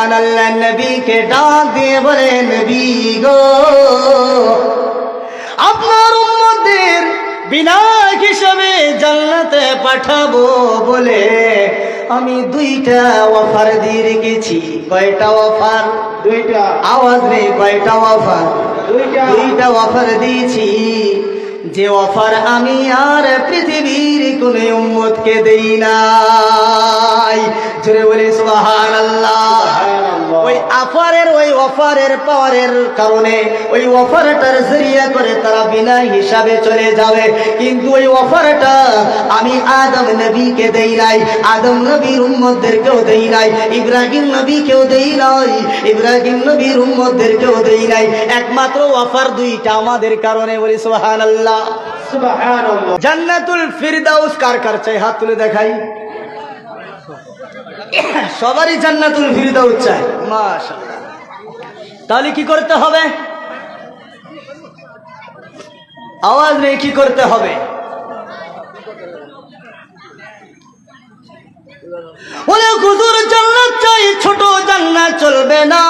সুবহানাল্লাহ নবীকে ডাক দিয়ে বলে নবী গো আপনার উম্মতদের বিনা হিসাবে জান্নাতে পাঠাবো বলে আমি দুইটা অফার দিয়ে রেখেছি। কয়টা অফার? দুইটা। আওয়াজ নেই কয়টা অফার? দুইটা। দুইটা অফার দিয়েছি। যে অফার আমি আর পৃথিবীর কোন উম্মতকে দেই নাই। জোরে বলি সুবাহান ওই ওই অফারের পাওয়ারের কারণে ওই অফারটার জরিয়া করে তারা বিনা হিসাবে চলে যাবে। কিন্তু ওই অফারটা আমি আদম নবীকে দেই নাই আদম নবীর উম্মতদেরকেও দেই নাই ইব্রাহিম নবীকেও দেই নাই ইব্রাহিম নবীর দেই নাই। একমাত্র অফার দুইটা আমাদের কারণে বলি সুবহানাল্লাহ। জান্নাতুল ফিরদাউস কার কার চাই? হাত তুলে দেখাই। সবারই জান্নাতুল ফিরদাউস চাই। মাশাআল্লাহ। তাহলে কি করতে হবে? আওয়াজ নেই কি করতে হবে? ছোট জান্নাত চলবে না।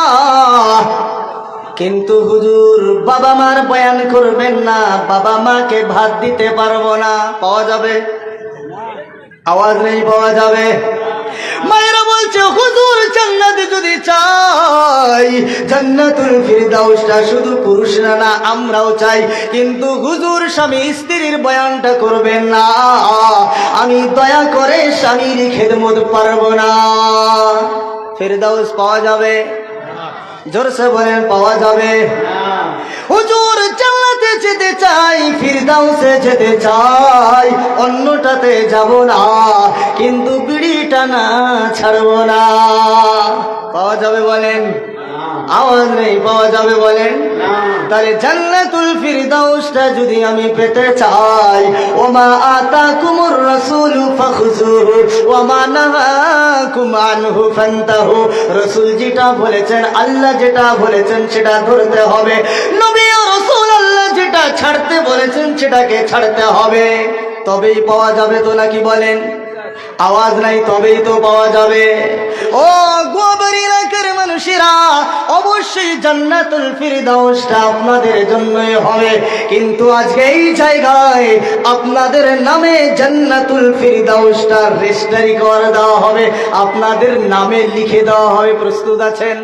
কিন্তু হুজুর, বাবা মার বয়ান করবেন না। বাবা মাকে ভাত দিতে পারব না। পাওয়া যাবে? আওয়াজ নেই, পাওয়া যাবে? মায়েরা বলছে, হুজুর জান্নাতে যদি চাই, জান্নাতুল ফিরদাউসটা শুধু পুরুষরা না না, আমরাও চাই। কিন্তু হুজুর, স্বামী স্ত্রীর বয়ানটা করবেন না। আমি দয়া করে স্বামীর খেদমত পারব না। ফিরদাউস পাওয়া যাবে। জোরসে বলেন, পাওয়া যাবে। হুজুর জান্নাতে যেতে চাই ফিরদাউসে যেতে চাই অন্যটাতে যাব না কিন্তু বিড়িটা না ছাড়ব না। পাওয়া যাবে বলেন? আওয়াজ নেই পাওয়া যাবে বলেন? তাহলে জান্নাতুল ফিরদাউসটা যদি আমি পেতে চাই, ওমা আতাকুমুর রাসূল ফাখুযুহু, ওমা নাহাকুম আনহু ফান্তাহু। রাসূল যেটা বলেছেন, আল্লাহ যেটা বলেছেন সেটা ধরতে হবে। নবী ও রাসূল আল্লাহ যেটা ছাড়তে বলেছেন সেটাকে ছাড়তে হবে। তবেই পাওয়া যাবে তো নাকি বলেন? আওয়াজ নাই তবেই তো পাওয়া যাবে। ও গোবর এলাকার মানুষেরা, অবশ্যই জান্নাতুল ফিরদাউসটা আপনাদের জন্যই হবে। কিন্তু আজকে এই জায়গায় আপনাদের নামে জান্নাতুল ফিরদাউসটা রেজিস্টারি করে দেওয়া হবে। আপনাদের নামে লিখে দেওয়া হবে, প্রস্তুত আছেন?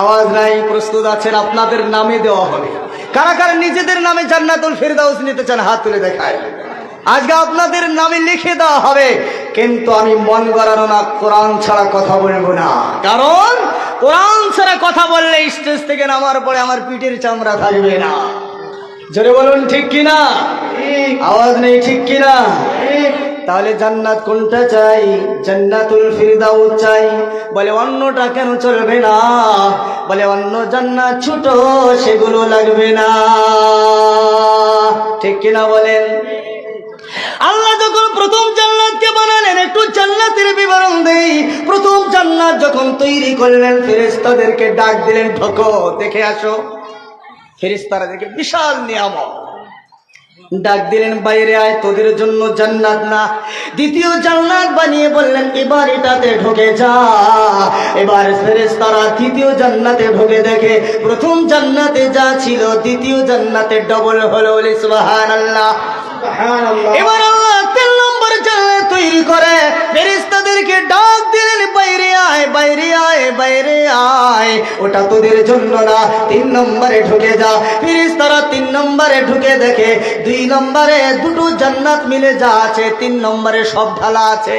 আওয়াজ নাই, প্রস্তুত আছেন, আপনাদের নামে দেওয়া হবে। কারা কারা নিজেদের নামে জান্নাতুল ফিরদাউস নিতে চান, হাত তুলে দেখায়। আজকে আপনাদের নামে লিখে দেওয়া হবে, কিন্তু আমি মন গড়ানো না, কোরআন ছাড়া কথা বলব না। কারণ, কোরআন ছাড়া কথা বললে স্টেজ থেকে নামার পরে আমার পিঠের চামড়া থাকবে না। জোরে বলুন, ঠিক কিনা? আওয়াজ নেই, ঠিক কিনা? তাহলে জান্নাত কোনটা চাই? জান্নাতুল ফিরদাউস চাই। বলে অন্যটা কেন চলবে না? বলে অন্য জান্নাত ছোট, সেগুলো লাগবে না। ঠিক কিনা বলেন? আল্লাহ যখন প্রথম জান্নাতকে বানালেন, একটু জান্নাতের বিবরণ দেই। প্রথম জান্নাত যখন তৈরি করলেন, ফেরেশতাদেরকে ডাক দিলেন, ঢোকো, দেখে আসো। ফেরেশতারা দেখে, বিশাল নিয়ামত। ডাক দিলেন, বাইরে আয়, তোদের জন্য জান্নাত না। দ্বিতীয় জান্নাত বানিয়ে বললেন, এবার এটাতে ঢোকে যা। এবার ফেরেশতারা দ্বিতীয় জান্নাতে ঢোকে দেখে, প্রথম জান্নাতে যা ছিল, দ্বিতীয় জান্নাতে ডবল হলো সুবহানাল্লাহ সুবহানাল্লাহ। এবার আল্লাহ তিন নম্বর জান্নাত তৈরি করে ফেরিস্তাদেরকে ডাক দিলেন, বাইরে আয় বাইরে আয় বাইরে আয়। ওটা তোদের জন্য না, তিন নম্বরে ঢুকে যা। ফেরিস্তারা তিন নম্বরে ঢুকে দেখে, দুই নম্বরে দুটো জান্নাত মিলে যা আছে, তিন নম্বরে সব ঢালা আছে।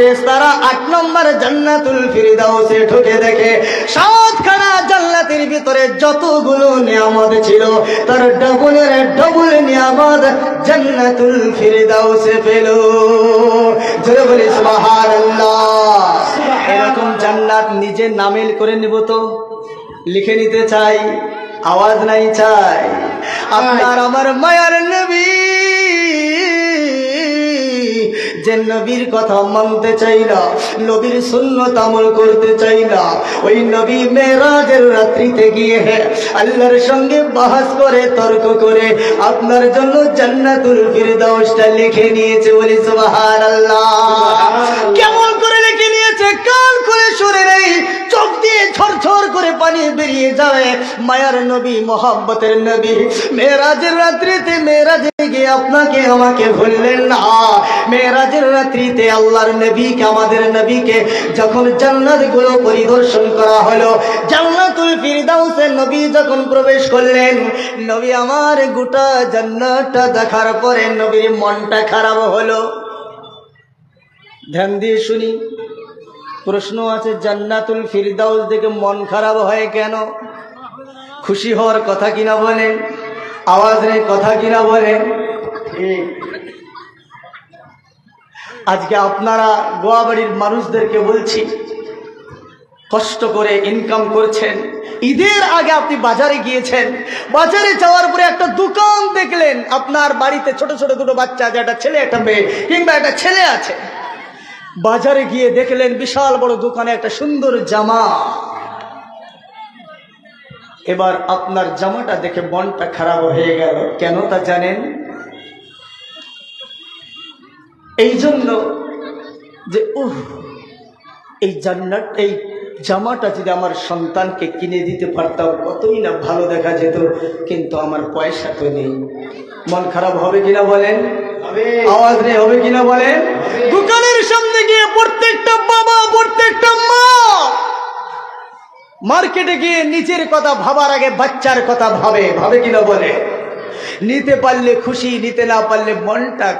ফেরেশতারা আট নম্বর জান্নাতুল ফিরদাউসে ঢুকে দেখে সাতখানা জান্নাতের ভিতরে যতগুলো নিয়ামত ছিল তার ডবলের ডবল নিয়ামত জান্নাতুল ফিরদাউসে পেল। জোরে বলি সুবহানাল্লাহ। এরকম জান্নাত নিজে নামেল করে নিব তো? লিখে নিতে চাই আওয়াজ নাই চাই। আপনার আমার মায়ার নবী যে নবীর কথা মানতে চাই না নবীর সুন্নত আমল করতে চাই না ওই নবী মেরাজের রাত্রিতে গিয়ে আল্লাহর সঙ্গে বাহাস করে তর্ক করে আপনার জন্য জান্নাতুল ফিরদাউসটা লিখে নিয়েছে বলি সুবহানাল্লাহ। কেমন কান করে শুনে নেই, চোখ দিয়ে ঝরঝর করে পানি বেরিয়ে যাবে মায়ার নবী মোহাম্মতের নবী, মেয়েরাজের রাত্রিতে মেয়েরাজে গিয়ে আপনাকে আমাকে ভুললেন না। মেয়েরাজের রাত্রিতে আল্লাহর নবীকে, আমাদের নবীকে যখন জান্নাতগুলো পরিদর্শন করা হলো, জান্নাতুল ফিরদাউসে নবী যখন প্রবেশ করলেন, নবী আমার গোটা জান্নাতটা দেখার পরে নবীর মনটা খারাপ হলো। ধ্যান দিয়ে শুনি। প্রশ্ন আছে, জান্নাতুল ফিরদাউস দেখে মন খারাপ হয় কেন? খুশি হওয়ার কথা কিনা বলেন আওয়াজ নেই, কথা কিনা বলেন আজকে আপনারা গোয়াবাড়ির মানুষদেরকে বলছি, কষ্ট করে ইনকাম করছেন। ঈদের আগে আপনি বাজারে গিয়েছেন, বাজারে যাওয়ার পরে একটা দোকান দেখলেন, আপনার বাড়িতে ছোট ছোট দুটো বাচ্চা আছে, একটা ছেলে, একটা মেয়ে, কিংবা একটা ছেলে আছে। বাজারে গিয়ে দেখলেন বিশাল বড় দোকানে একটা সুন্দর জামা। এবার আপনার জামাটা দেখে মনটা খারাপ হয়ে গেল। কেন তা জানেন? এই জন্য যে উহ এই জান্নাত এই জামাটা যদি আমার সন্তানকে কিনে দিতে পারতাম কতই না ভালো দেখা যেত কিন্তু আমার পয়সা তো নেই। মন খারাপ হবে কিনা বলেন? আওয়াজ নেই হবে কিনা বলেন? মার্কেটে গিয়ে নিজের কথা ভাবার আগে বাচ্চার কথা ভাবে ভাবে কিনা বলে? নিতে পারলে খুশি, নিতে না পারলে মনটা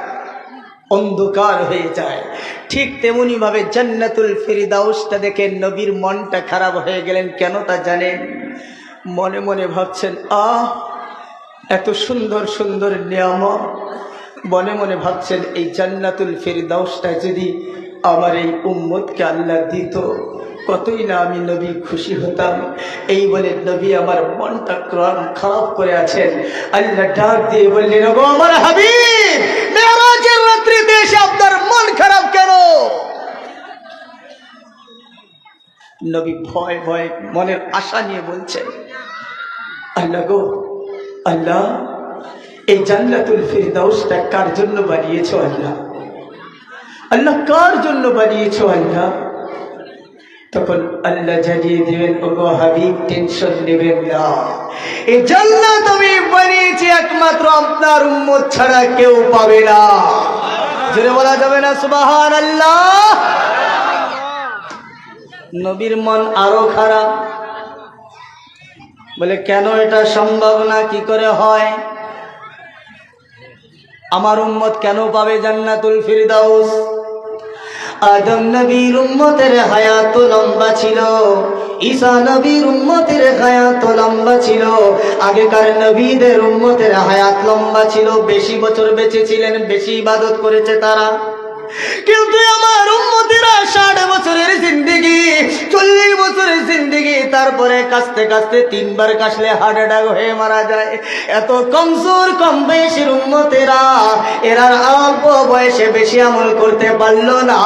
অন্ধকার হয়ে যায়। ঠিক তেমনি ভাবে জান্নাতুল ফিরদাউসটা দেখে নবীর মনটা খারাপ হয়ে গেলেন, কেন তা জানেন? মনে মনে ভাবছেন, আহ, এত সুন্দর সুন্দর নিয়ামত। মনে মনে ভাবছেন, এই জান্নাতুল ফেরদাউসটা যদি আমার এই উম্মতকে আল্লাহ দিত কতই না আমি নবী খুশি হতাম? এই বলে নবী আমার মনটা ক্রম খারাপ করে আছেন। আল্লাহ ডাক দিয়ে বললেন গো আমার হাবিব মেরাজের রাত্রিতে এসে আপনার মন খারাপ কেন? নবী ভয় ভয়, মনের আশা নিয়ে বলছেন, আল্লাহ গো, আল্লাহ, এই জান্নাতুল ফিরদাউসটা কার জন্য বানিয়েছো আল্লাহ? আল্লাহ কার জন্য বানিয়েছো আল্লাহ? তখন আল্লাহ জানিয়ে দিবেন ওগো হাবিব টেনশন নেবেন না। এই জান্নাত আমি বানিয়েছি একমাত্র আপনার উম্মত ছাড়া কেউ পাবে না। জোরে বলা যাবে না সুবাহান আল্লাহ নবীর মন আরও খারাপ। বলে, কেন এটা সম্ভব না? কি করে হয়? আমার উম্মত কেন পাবে জান্নাতুল ফিরদাউস? আদম নবীর উম্মতের হায়াত লম্বা ছিল। ঈসা নবীর উম্মতের হায়াত লম্বা ছিল। আগেকার নবীদের উম্মতের হায়াত লম্বা ছিল। বেশি বছর বেঁচে ছিলেন, বেশি ইবাদত করেছে তারা। কিন্তু আমার উম্মতেরা ষাট বছরের জিন্দিগি, চল্লিশ বছরের জিন্দিগি, তারপরে কাশতে কাশতে তিনবার কাশলে হার্ট অ্যাটাক হয়ে মারা যায়। এত কমজোর, কম বয়সের উম্মতেরা এরা অল্প বয়সে বেশি আমল করতে পারল না।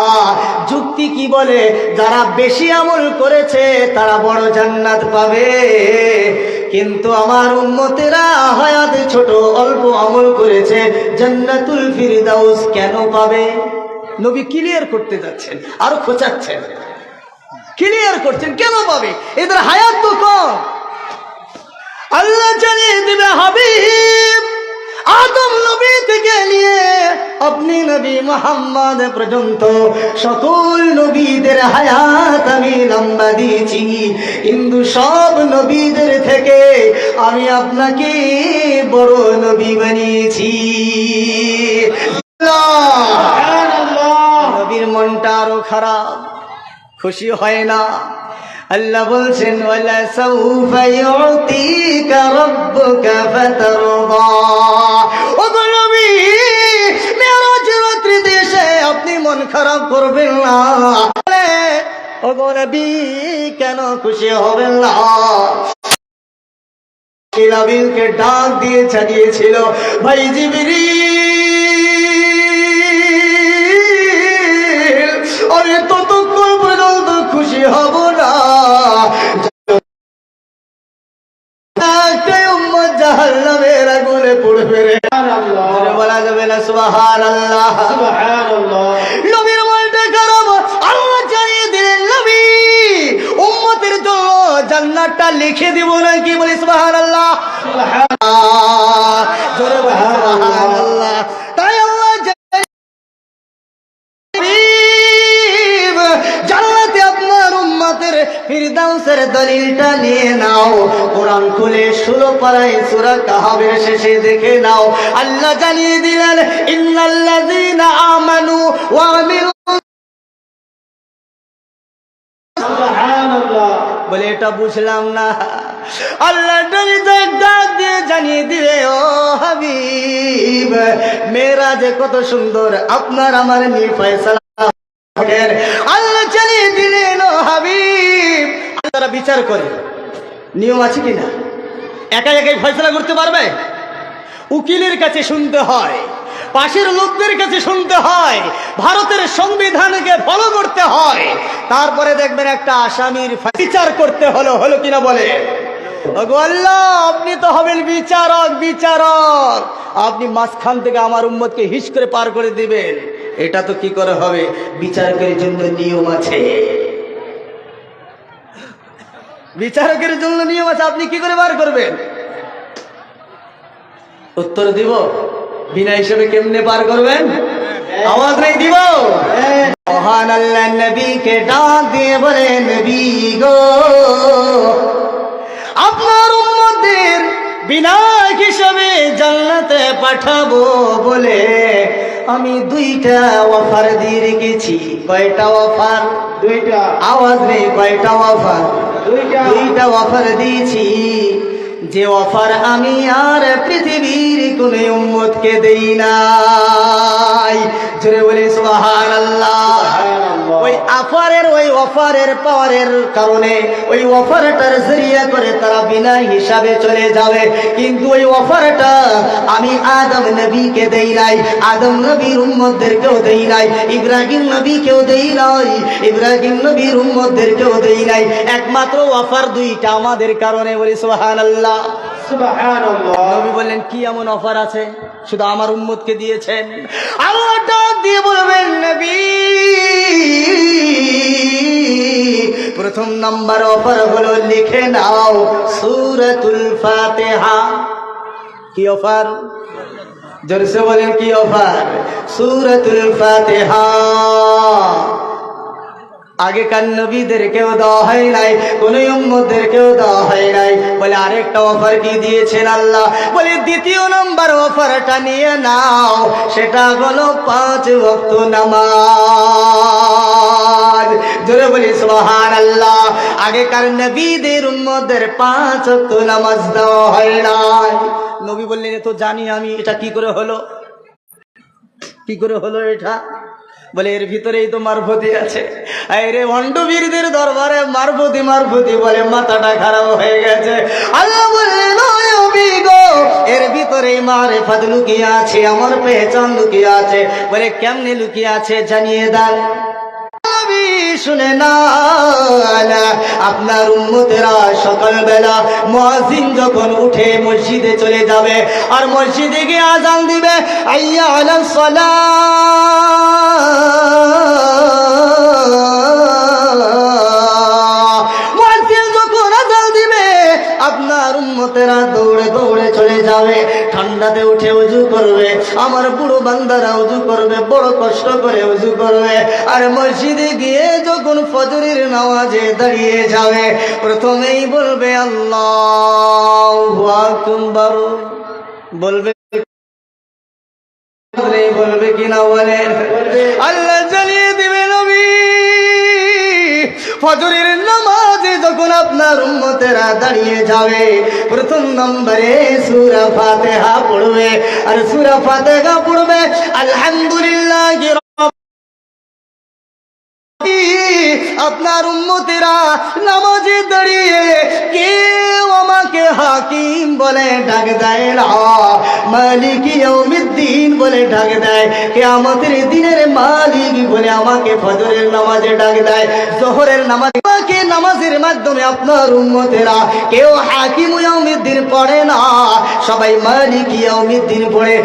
যুক্তি কি বলে? যারা বেশি আমল করেছে, তারা বড় জান্নাত পাবে। কিন্তু আমার উম্মতেরা হায়াত ছোট, অল্প আমল করেছে, জান্নাতুল ফিরদাউস কেন পাবে? নবী ক্লিয়ার করতে যাচ্ছেন, আরও খোঁচাচ্ছেন। ক্লিয়ার করছেন, কেন পাবে? এদের হায়াত তো কম। আল্লাহ জানিয়ে দিবে, হাবিব, আদম নবী থেকে নিয়ে আপনি নবী মোহাম্মদ পর্যন্ত সকল নবীদের হায়াত আমি লম্বা দিয়েছি। কিন্তু সব নবীদের থেকে আমি আপনাকে বড় নবী বানিয়েছি। মনটা আরও খারাপ। খুশি হয় না। আল্লাহ বলছেন মন খারাপ করবেন না। কেন খুশি না? ডাক দিয়ে জানিয়েছিল ভাই জিবিরি আরে ততক্ষণ পর্যন্ত খুশি হব না। বলা যাবে না সুবহানাল্লাহ। সুবহানাল্লাহ। নবীর মনটা খারাপ আল্লাহ জানিয়ে দিলেন নবী। উম্মতের জন্য জান্নাতটা লিখে দিব নাকি বলি সুবহানাল্লাহ? সুবহান জোরে ফিরদাউসের দলিলটা নিয়ে নাও। কোরআন খুলে ষোলো পাড়ায় সূরা কাহাবের শেষে দেখে নাও। আল্লাহ জানিয়ে দিলেন ইন্নাল্লাযীনা আমানু ওয়া আমিলু বলে এটা বুঝলাম না। আল্লাহ ডাক দিয়ে জানিয়ে দিবে ও হাবিব মেয়েরা যে কত সুন্দর। আপনার আমার নিয়ে ফয়সালা আল্লাহ জানিয়ে দিলেন হাবিব তারা বিচার করে। নিয়ম আছে কিনা? একা একাই ফয়সলা করতে পারবে? উকিলের কাছে শুনতে হয়, পাশের লোকদের কাছে শুনতে হয়, ভারতের সংবিধানকে ফলো করতে হয়। তারপরে দেখবেন একটা আসামির বিচার করতে হলো হলো কিনা বলে। আপনি তো হবেন বিচারক বিচারক। আপনি মাঝখান থেকে আমার উম্মতকে হিস করে পার করে দিবেন। এটা তো কি করে হবে? বিচারকের জন্য নিয়ম আছে। বিচারকের জন্য নিয়ম আছে, আপনি কি করে বার করবেন? উত্তর দিব? বিনা হিসেবে কেমনে পার করবেন? আওয়াজ নেই দিব? মহান আল্লাহ নবীকে ডাক দিয়ে বলে নবী গো, আপনার উম্মতের বিনা হিসেবে জান্নাতে পাঠাবো বলে আমি দুইটা অফার দিয়ে রেখেছি। কয়টা অফার? দুইটা। আওয়াজ নেই কয়টা অফার? দুইটা। দুইটা অফার দিয়েছি। যে অফার আমি আর পৃথিবীর কোন উম্মতকে দেই নাই। জোরে বলে সুবহানাল্লাহ। ওই অফারের ওই অফারের পাওয়ারের কারণে ওই অফারটার জরিয়া করে তারা বিনা হিসাবে চলে যাবে। কিন্তু ওই অফারটা আমি আদম নবীকে দেই নাই আদম নবীর উম্মতদেরকেও দেই নাই ইব্রাহিম নবীকেও দেই নাই ইব্রাহিম নবীর উম্মতদেরকেও দেই নাই। একমাত্র অফার দুইটা আমাদের কারণে বলি সুবহানাল্লাহ। সুবহানাল্লাহ। নবী বললেন কি এমন অফার আছে? শুধু আমার উম্মতকে দিয়েছেন? আল্লাহ দিয়ে বলবেন নবী প্রথম নাম্বার অফার হলো, লিখে নাও সূরাতুল ফাতিহা। কি অফার? জোরসে বলেন, কি অফার? সূরাতুল ফাতিহা। আগেকার নবীদের কেউ দেওয়া হয় নাই, কোন উম্মদের কেউ দেওয়া হয় নাই। বলে, আরেকটা অফার কি দিয়েছেন আল্লাহ? বলে, দ্বিতীয় নম্বর অফারটা নিয়ে নাও, সেটা হলো পাঁচ ভক্ত নামাজ। জোরে বলি সোহান আল্লাহ আগেকার নবীদের উম্মদের পাঁচ নামাজ দেওয়া হয় নাই। নবী বললেন তো জানি আমি, এটা কি করে হলো? কি করে হলো এটা? বলে, এর ভিতরেই তো মারফতি আছে। আরে ভণ্ডবীরদের দরবারে মারফতি মারফতি বলে, মাথাটা খারাপ হয়ে গেছে। আল্লাহ বললেন এর ভিতরে মারে ফাদ লুকিয়ে আছে, আমার পেহচান লুকিয়ে আছে। বলে, কেমনে লুকিয়ে আছে জানিয়ে দেন শুনে না আপনার উন্মতেরা সকালবেলা মুয়াজ্জিন যখন উঠে মসজিদে চলে যাবে আর মসজিদে গিয়ে আজান দিবে, আইয়া আলম সালাহ উম্মতেরা দৌড়ে দৌড়ে চলে যাবে। ঠান্ডাতে উঠে উজু করবে। আমার বুড়ো বান্দারা উজু করবে, বড় কষ্ট করে উজু করবে। আর মসজিদে গিয়ে যখন ফজরের নামাজে দাঁড়িয়ে যাবে, প্রথমেই বলবে, আল্লাহ বলবে বলবে কিনা বলেন? আল্লাহ জানিয়ে দিবে নবী। ফজরের নামাজে যখন আপনার উম্মতেরা দাঁড়িয়ে যাবে, প্রথম নম্বরে সুরা ফাতেহা পড়বে। আর সুরা ফাতেহা পড়বে, আলহামদুলিল্লাহ আপনার উম্মতেরা নামাজে দাঁড়িয়ে কেউ আমাকে হাকিম বলে ডাক দেয় না। মালিক দিন বলে ডাক দেয়। কে আমাদের দিনের মালিক বলে আমাকে ফজরের নামাজে ডাক দেয়। জোহরের নামাজ আমাকে নামাজের মাধ্যমে আপনার উম্মতেরা কেউ হাকিম দিন পড়ে না। সবাই মালিক দিন পড়ে।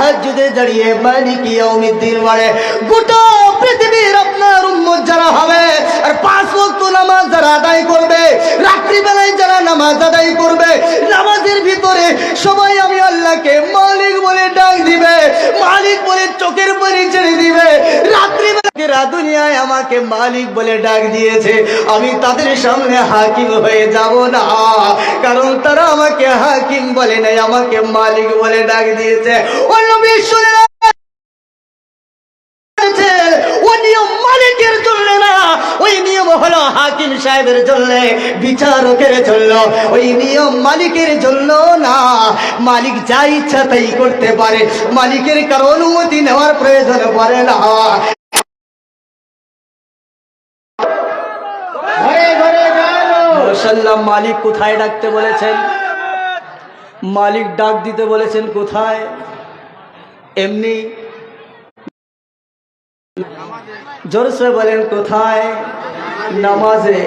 হাজুদে দাঁড়িয়ে মালিক ইয়াউমিদ্দিন বলে, গোটা পৃথিবীর আপনার উম্মত যারা হবে, আর পাঁচ ওয়াক্ত নামাজ যারা আদায় করবে, রাত্রিবেলায় যারা নামাজ আদায় করবে, নামাজের ভিতরে সবাই আমি আল্লাহকে মালিক বলে ডাক দিবে, মালিক বলে চোখের পরে ছেড়ে দুনিয়ায় আমাকে মালিক বলে ডাক দিয়েছে, আমি তাদের সামনে হাকিম হয়ে যাব না। কারণ তারা আমাকে হাকিম বলে নাই, আমাকে মালিক বলে ডাক দিয়েছে। অন্য নিয়ম মালিকের জন্য মালিকের জন্য না। মালিক যা ইচ্ছা তাই করতে পারে, মালিকের কারও অনুমতি নেওয়ার প্রয়োজন পড়ে না। মাশাল্লাহ, মালিক কোথায় ডাকতে বলেছেন? মালিক ডাক দিতে বলেছেন কোথায়? এমনি জোরসে বলেন কোথায়? নামাজে।